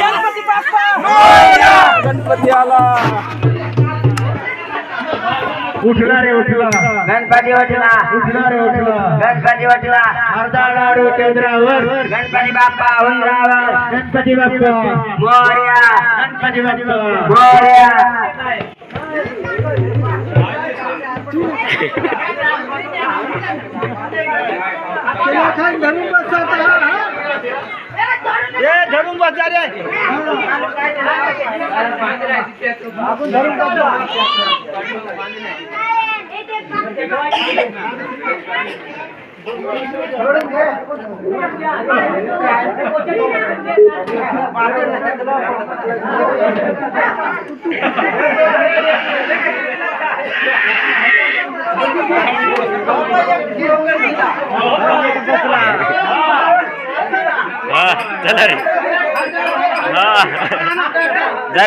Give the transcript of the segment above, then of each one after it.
गणपती बाप्पा गणपती आला उठला. रे उठला. गणपती वटला उठला. रे उठला गणपती वटला अर्धा लाडू केंद्रावर. गणपती बाप्पा उंदरावर. गणपती बाप्पा. मोर्या. गणपती बाप्पा. मोर्या. हे धरून बसा रे। आपण धरून बसा हा चला रे हा जा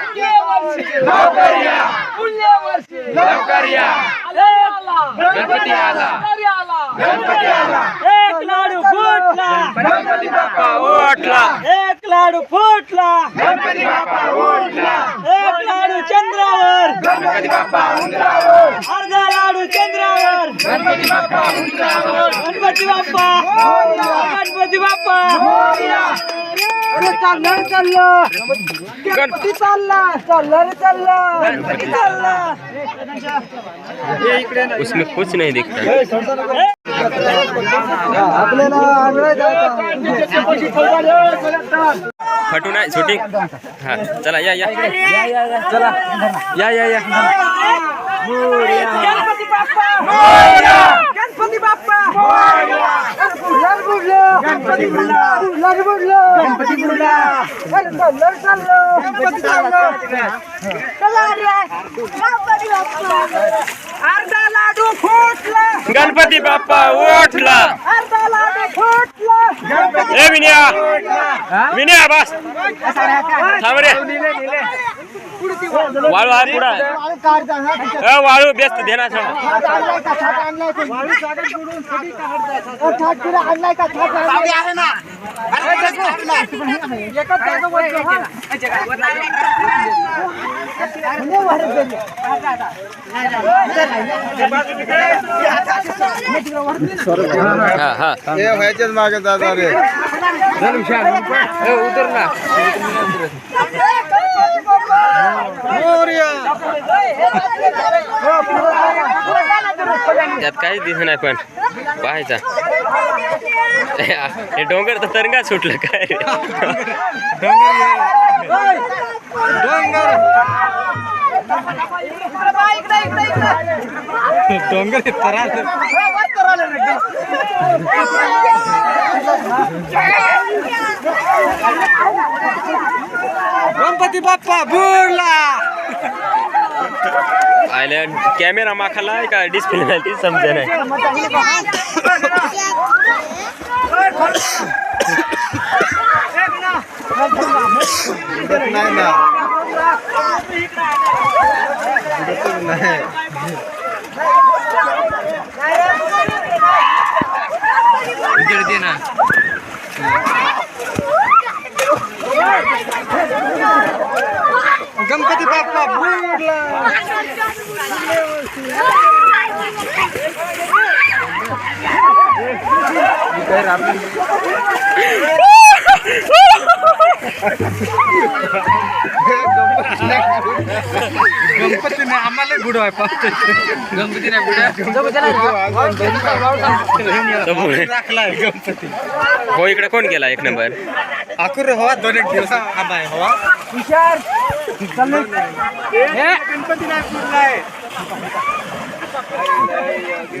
गणपती आला. गणपती आला. एक लाडू फुटला. गणपती बाप्पा ओठला एक लाडू फुटला. गणपती बाप्पा उठला. एक लाडू चंद्रावर. गणपती बाप्पा अर्धा लाडू चंद्रावर. गणपती बाप्पा गणपती बाप्पा. गणपती बाप्पा. अरे चाललं चाललं. गणपती चालला चालला रे चालला. गणपती चालला. उसमें कुछ नहीं दिखता। फटू नाही शूटिंग हा चला या या. या या या गणपती बाप्पा गणपती बाप्पा गणपती बुडला गणपती बुडला चाललं. चाललं. गणपती अर्धा लाडू फुटला. गणपती बाप्पा ओठला अर्धा लाडू फुटला. ए विनया. विनया बस. थांब रे. वाळू हा पुढा. ए वाळू बेस्ट देना हा हा. व्हायच्याच मागे जाणार रे. उतर ना. त्यात काहीच दिसत नाही पण. पाहायचा. हे डोंगर तर तरंगा सुटलं काय? गणपती बाप्पा बुडला. आयला कॅमेरा माखाला आहे का? डिस्प्ले नाही समजे नाही. नाही ना नाही गणपती बाप्पा बुडला गणपतीने आम्हाला बुडवाय गणपती तो पुढे. राखलाय गणपती. हो इकडे कोण गेला? एक नंबर. आकुर हवा दोन एक दिवस आबाय हवा. गणपती नाही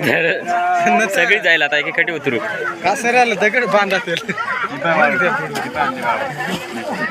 तर सगळी जायला आता एक खटी उतरू. कासऱ्याला दगड बांधा